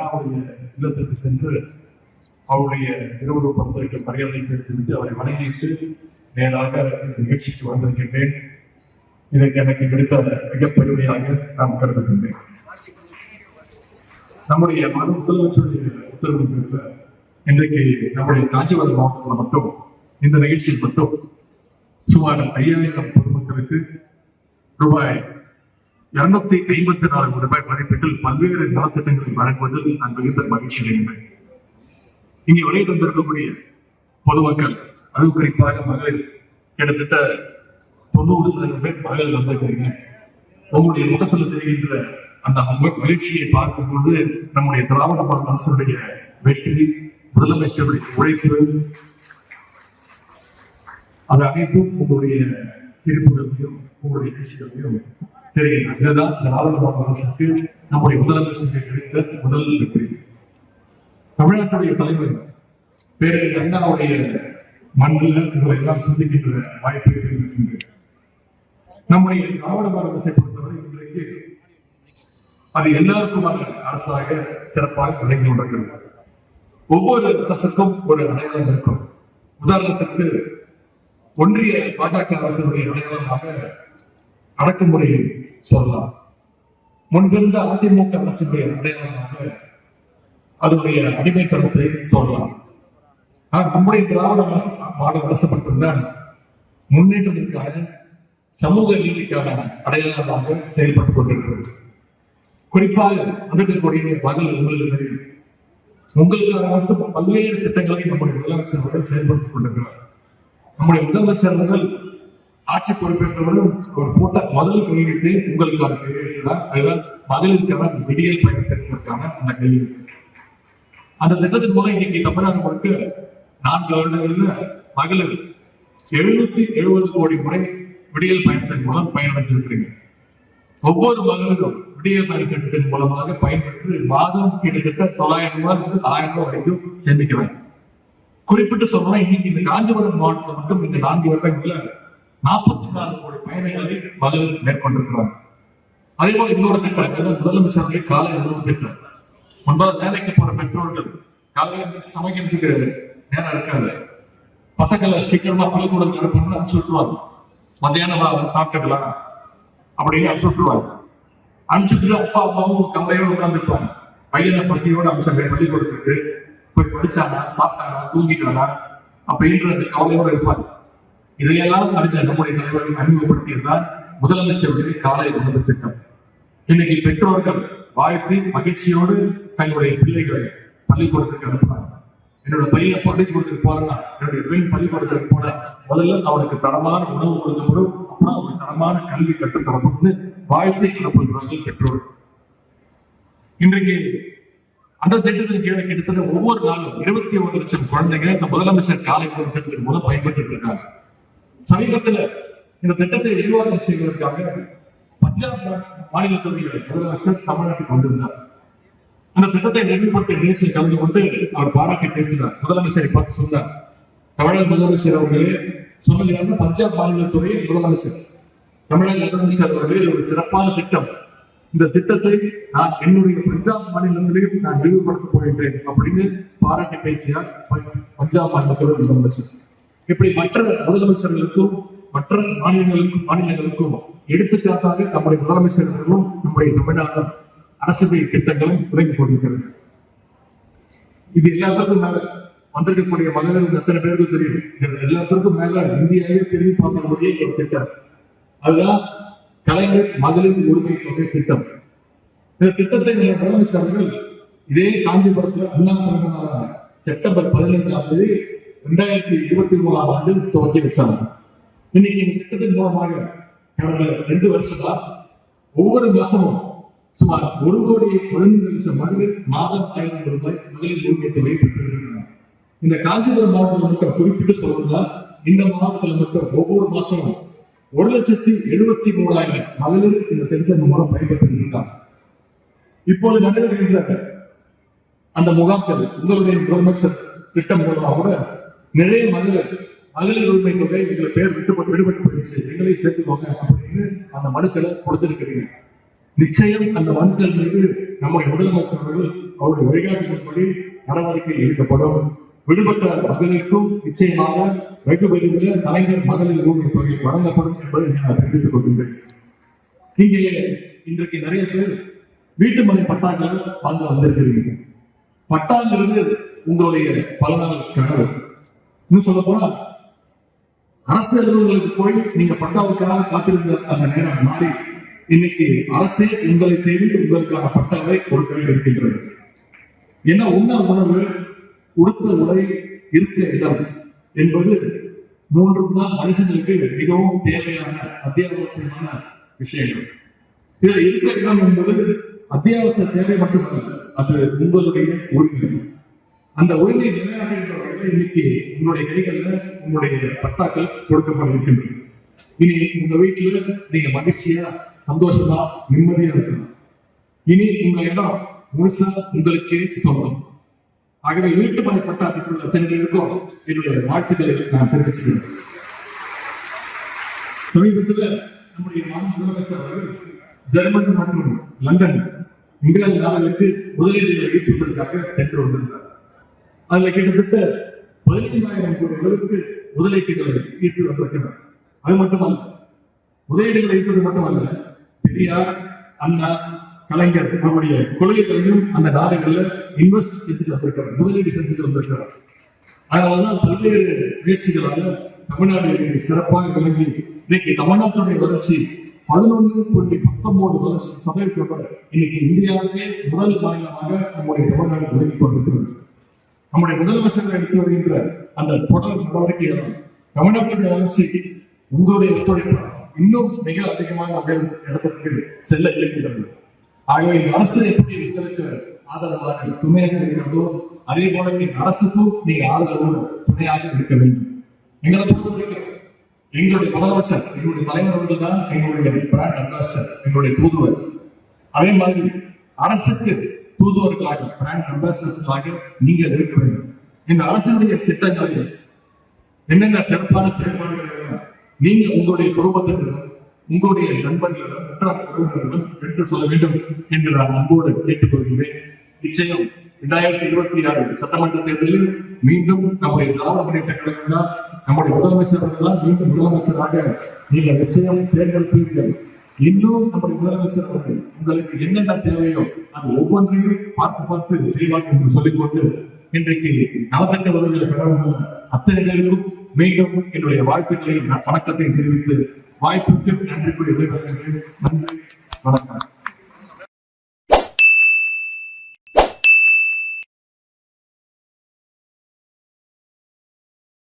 அண்ணாவுடைய இல்லத்திற்கு சென்று அவருடைய திருவுருவ படத்திற்கு மரியாதை செலுத்திவிட்டு அவரை வணங்கிட்டு நேராக இந்த நிகழ்ச்சிக்கு வந்திருக்கின்றேன். இதற்கு எனக்கு கிடைத்த மிகப் பெருமையாக நான் கருதுகின்றேன். நம்முடைய மனு முதலமைச்சருடைய உத்தரவு பேரில் இன்றைக்கு நம்முடைய காஞ்சிபுரம் மாவட்டத்தில் மட்டும் இந்த நிகழ்ச்சியில் மட்டும் சுமார் ஐயாயிரம் பொதுமக்களுக்கு ரூபாய் இருநூத்தி ஐம்பத்தி நாலு ரூபாய் மதிப்பீட்டில் பல்வேறு நலத்திட்டங்களை வழங்குவதில் நான் மிகுந்த மகிழ்ச்சி அடைகிறேன். இங்கே விலை தந்திருக்கக்கூடிய பொதுமக்கள் அது குறிப்பாக மகளிர் கிட்டத்தட்ட தொண்ணூறு சதவீதம் பேர் மகளிர் வந்திருக்கிறீங்க. உங்களுடைய முகத்துல தெரிகின்ற அந்த மகிழ்ச்சியை பார்க்கும்போது நம்முடைய திராவிட மாடல் அரசுடைய வெற்றி முதலமைச்சருடைய உழைப்பு அது அனைத்தும் உங்களுடைய சிரிப்புகளையும் உங்களுடைய பேச்சுகளையும் தெரியும். இதுதான் திராவிட அரசுக்கு நம்முடைய முதலமைச்சருக்கு கிடைத்த முதல் வெற்றி. தமிழ்நாட்டுடைய தலைவர் பேரறிஞர் அண்ணாவுடைய மண்ணில் உங்களை எல்லாம் சிந்திக்கின்ற வாய்ப்பை பெறுகின்றேன் நம்முடைய திராவிட அரசை பொறுத்தவரை இன்றைக்கு அது எல்லாருக்குமான அரசாக சிறப்பாக விளங்கி கொண்டிருக்கிறது. ஒவ்வொரு அரசுக்கும் ஒரு அடையாளம் இருக்கும். உதாரணத்திற்கு ஒன்றிய பாஜக அரசுடைய அடையாளமாக அடக்குமுறையை சொல்லலாம். முன்பிருந்த அதிமுக அரசுடைய அடையாளமாக அதனுடைய அடிமைத்தனத்தை சொல்லலாம். ஆனால் நம்முடைய திராவிட அரசு மாடல் அரசு மட்டும்தான் முன்னேற்றத்திற்கான சமூக நீதிக்கான அடையாளமாக செயல்பட்டுக் கொண்டிருக்கிறது. குறிப்பாக வந்திருக்கக்கூடிய மகள் உங்களுக்கு உங்களுக்காக மட்டும் பல்வேறு திட்டங்களை நம்முடைய முதலமைச்சர் அவர்கள் செயல்படுத்திக் கொண்டிருக்கிறார். நம்முடைய முதலமைச்சர் அவர்கள் ஆட்சி பொறுப்பேற்றவுடன் ஒரு போட்ட முதல் கையெழுத்து உங்களுக்கான கையெழுத்து தான் அதுதான் மகளிருக்கான விடியல் பயணத்திற்கான அந்த கையெழுத்து அந்த திட்டத்தின் மூலம் இன்னைக்கு தமிழ்நாடு முழுக்க நான்கு வருடங்கள்ல மகளிர் எழுநூத்தி எழுபது கோடி முறை விடியல் பயணத்தின் மூலம் பயனடைச்சிருக்கிறீங்க ஒவ்வொரு மகளிரும் விடியல் பயண திட்டத்தின் மூலமாக பயன்பெற்று மாதம் கிட்டத்தட்ட தொள்ளாயிரம் ரூபாய் இருந்து ஆயிரம் ரூபாய் வரைக்கும் சேமிக்கிறாங்க. குறிப்பிட்டு சொல்லணும்னா இன்னைக்கு இந்த காஞ்சிபுரம் மாவட்டத்தில் மட்டும் இந்த நான்கு வருடங்கள்ல நாற்பத்தி நாலு கோடி பயணங்களை மகளிர் மேற்கொண்டிருக்கிறார். அதே போல இன்னொரு திட்டம் முதலமைச்சருடைய காலை உணவு திட்டம். முன்பாக வேலைக்கு போற பெற்றோர்கள் காலையில சமைக்கிறதுக்கு நேரம் இருக்காது. பசங்களை சீக்கிரமா பள்ளிக்கூடத்துக்கு அனுப்பணும்னு அனுப்பிச்சு விட்டுருவாங்க. மத்தியானம் வா, வந்து சாப்பிட்டுக்கலாம் அப்படின்னு அனுப்பிச்சு விட்டுருவாங்க. அனுப்பிச்சுட்டு அப்பா அம்மாவும் கவலையோட உட்காந்துருப்பாங்க பையனை பசியோட அம்சம் பள்ளிக்கூடத்துக்கு. போய் படிச்சானா சாப்பிட்டானா தூங்கிட்டானா அப்படின்ற அந்த கவலையோட இருப்பாங்க. இதையெல்லாம் அறிஞர் நம்முடைய தலைவர் அறிமுகப்படுத்தியதுதான் முதலமைச்சருடைய காலை உணவு திட்டம். இன்னைக்கு பெற்றோர்கள் வாழ்த்தி மகிழ்ச்சியோடு தங்களுடைய பிள்ளைகளை பள்ளிக்கூடத்துக்கு அனுப்புறாங்க. என்னோட பையன் பள்ளிக்கூடத்துக்கு போறேன்னா என்னுடைய பெண் பள்ளிக்கூடத்துக்கு போனா முதல்ல அவனுக்கு தரமான உணவு கொடுக்கப்படும் அப்புறம் அவனுக்கு தரமான கல்வி கற்றுத் வாழ்த்தை வாழ்த்தி அனுப்புகிறார்கள் பெற்றோர்கள். இன்றைக்கு அந்த திட்டத்தின் கீழே கிட்டத்தட்ட ஒவ்வொரு நாளும் இருபத்தி ஒரு லட்சம் குழந்தைங்க இந்த முதலமைச்சர் காலை உணவு திட்டத்தின் மூலம் பயன்பெற்று இருக்காங்க சமீபத்தில் இந்த திட்டத்தை விரிவாக்கம் செய்வதற்காக பஞ்சாப் மாநில பகுதிகளில் முதலமைச்சர் தமிழ்நாட்டுக்கு வந்திருந்தார். அந்த திட்டத்தை நெறிமுறைப்படுத்த நிகழ்ச்சியில் கலந்து கொண்டு அவர் பாராட்டி பேசினார். முதலமைச்சரை பார்த்து சொன்னார். தமிழக முதலமைச்சர் அவர்களே சொன்னது பஞ்சாப் மாநிலத்துறை முதலமைச்சர். தமிழக முதலமைச்சர் அவர்களே ஒரு சிறப்பான திட்டம். இந்த திட்டத்தை நான் என்னுடைய பஞ்சாப் மாநிலத்திலேயும் நான் விரிவுபடுத்த போகின்றேன் அப்படின்னு பாராட்டி பேசினார் பஞ்சாப் மாநிலத்தோட முதலமைச்சர். இப்படி மற்ற முதலமைச்சர்களுக்கும் மற்ற மாநிலங்களுக்கும் மாநிலங்களுக்கும் எடுத்துக்காட்டாக நம்முடைய முதலமைச்சர்களும் நம்முடைய தமிழ்நாடு அரசியல் திட்டங்களும் விளங்கிக் கொண்டிருக்கிறது. இது எல்லாத்துக்கும் மேல வந்திருக்கக்கூடிய மகளிர் எத்தனை பேருக்கு தெரியும். எல்லாத்திற்கும் எல்லாத்துக்கும் மேல இந்தியாவே திரும்பி பார்க்கக்கூடிய ஒரு திட்டம். அதுதான் கலைஞர் மகளிர் உரிமை தொகை திட்டம். இந்த திட்டத்தை நம்ம முதலமைச்சர் இதே காஞ்சிபுரத்தில் அண்ணா செப்டம்பர் பதினைந்தாம் தேதி ரெண்டாயிரத்தி இருபத்தி மூணாம் ஆண்டு துவக்கி வச்சாங்க. இன்னைக்கு இந்த திட்டத்தின் மூலமாக கடந்த ரெண்டு வருஷமா ஒவ்வொரு மாசமும் சுமார் ஒரு கோடி பதினைந்து லட்சம் மகளிர் மாதம் ஐநூறு ரூபாய் மகளிர் உரிமை தொகை பெற்றிருக்கிறாங்க இந்த காஞ்சிபுரம் மாவட்டத்தில் மட்டும் குறிப்பிட்டு சொல்லணும்னா இந்த மாவட்டத்தில் மட்டும் ஒவ்வொரு மாசமும் ஒரு லட்சத்தி எழுபத்தி மூணாயிரம் மகளிர் இந்த திட்டத்தின் மூலம் பயன்பெற்று இப்போது நடைபெறுகின்ற அந்த முகாம்கள் உங்களுடைய முதலமைச்சர் திட்டம் மூலமாக கூட நிறைய மகளிர் மகளிர் உரிமை தொகை எங்களை பேர் விட்டுப்பட்டு விடுபட்டு போயிடுச்சு. எங்களை சேர்த்துக்கோங்க அப்படின்னு அந்த மனுக்களை கொடுத்திருக்கிறீங்க. நிச்சயம் அந்த மனுக்கள் மீது நம்முடைய முதலமைச்சர் அவர்கள் அவருடைய வழிகாட்டுதல்படி நடவடிக்கை எடுக்கப்படும். விடுபட்ட மகளிருக்கும் நிச்சயமாக வெகு விரைவில் கலைஞர் மகளிர் உரிமை தொகை வழங்கப்படும் என்பதை நான் தெரிவித்துக் கொள்கின்றேன். இங்கே இன்றைக்கு நிறைய பேர் வீட்டு மனை பட்டாக்களை வாங்க வந்திருக்கிறீங்க. பட்டாங்கிறது உங்களுடைய பல நாள் கனவு. இன்னும் சொல்ல போனா அரசு அலுவலர்களுக்கு போய் நீங்க பட்டாவுக்காக காத்திருந்த அந்த நேரம் மாறி இன்னைக்கு அரசே உங்களை தேடி உங்களுக்கான பட்டாவை கொடுக்கவே இருக்கின்றது. என்ன உண்ண உணவு உடுத்த உடை இருக்க இடம் என்பது மூன்றும் தான் மனுஷனுக்கு மிகவும் தேவையான அத்தியாவசியமான விஷயங்கள். இதில் இருக்க இடம் என்பது அத்தியாவசிய தேவை மட்டுமல்ல அது உங்களுடைய உரிமை. அந்த உரிமை நிலைநாட்டுகின்ற வகையில் இன்னைக்கு உங்களுடைய கைகள்ல உங்களுடைய பட்டாக்கள் கொடுக்கப்பட்டிருக்கின்றன இனி உங்க வீட்டுல நீங்க மகிழ்ச்சியா சந்தோஷமா நிம்மதியா இருக்கணும். இனி உங்க இடம் முழுசா உங்களுக்கே சொந்தம். ஆகவே வீட்டு பணி பட்டா பெற்றுள்ள அத்தனைகளுக்கும் என்னுடைய வாழ்த்துக்களை நான் தெரிவிச்சுக்கிறேன். சமீபத்தில் நம்முடைய மாநில முதலமைச்சர் அவர்கள் ஜெர்மன் மற்றும் லண்டன் இங்கிலாந்து நாடுகளுக்கு முதலீடுகளை ஈர்ப்பதற்காக சென்று வந்திருந்தார். அதுல கிட்டத்தட்ட பதினைந்தாயிரம் கோடி அளவுக்கு முதலீட்டுகளை ஈர்த்து வந்திருக்கிறார். அது மட்டுமல்ல முதலீடுகளை ஈர்த்தது மட்டுமல்ல பெரியார் அண்ணா கலைஞர் நம்முடைய கொள்கைகளையும் அந்த நாடுகள்ல இன்வெஸ்ட் செஞ்சுட்டு வந்திருக்கிறார் முதலீடு செஞ்சுட்டு வந்திருக்கிறார். அதனாலதான் பல்வேறு முயற்சிகளால தமிழ்நாடு சிறப்பாக விளங்கி இன்னைக்கு தமிழ்நாட்டுடைய வளர்ச்சி பதினொன்று புள்ளி பத்தொன்பது வளர்ச்சி சதவீதத்தோட இன்னைக்கு இந்தியாவிலே முதல் மாநிலமாக நம்முடைய தமிழ்நாடு விளங்கி கொண்டிருக்கிறது. நம்முடைய முதலமைச்சர் எடுத்து வருகின்ற அந்த தொடர் நடவடிக்கைகளும் தமிழ்நாட்டு வளர்ச்சி உங்களுடைய ஒத்துழைப்பு இன்னும் மிக அதிகமான வகையில் இடத்திற்கு செல்ல இருக்கின்றது. ஆகவே இந்த அரசு எப்படி உங்களுக்கு ஆதரவாக துணையாக இருக்கிறதோ அதே போல இந்த அரசுக்கும் நீங்க ஆதரவோடு துணையாக இருக்க வேண்டும். எங்களை பொறுத்தவரைக்கும் எங்களுடைய முதலமைச்சர் எங்களுடைய தலைவர் அவர்கள் தான் எங்களுடைய பிராண்ட் அம்பாசிடர் எங்களுடைய தூதுவர். அதே மாதிரி அரசுக்கு தூதுவர்களாக பிராண்ட் அம்பாசிடர்களாக நீங்க இருக்க வேண்டும். இந்த அரசினுடைய திட்டங்களை என்னென்ன சிறப்பான செயல்பாடுகள் நீங்க உங்களுடைய குடும்பத்தினரும் உங்களுடைய நண்பர்களிடம் உற்றார் உறவினரிடம் எடுத்து சொல்ல வேண்டும் என்று நான் அன்போடு கேட்டுக்கொள்கிறேன். நிச்சயம் இரண்டாயிரத்தி இருபத்தி ஆறு சட்டமன்ற தேர்தலில் மீண்டும் நம்முடைய திராவிட முன்னேற்ற கழகம் நம்முடைய முதலமைச்சர் தான் மீண்டும் முதலமைச்சராக. நீங்கள் நிச்சயம் தேர்ந்தெடுப்பீர்கள். இன்னும் நம்முடைய முதலமைச்சர் அவர்கள் உங்களுக்கு என்னென்ன தேவையோ அது ஒவ்வொன்றையும் பார்த்து பார்த்து செய்வார் என்று சொல்லிக்கொண்டு இன்றைக்கு நலத்திட்ட உதவிகளை பெறவுள்ள அத்தனை பேருக்கும் மீண்டும் என்னுடைய வாழ்த்துக்களை நான் வணக்கத்தை தெரிவித்து வாய்ப்புக்கு நன்றி கூறி விடைபெறுகிறேன். நன்றி வணக்கம்.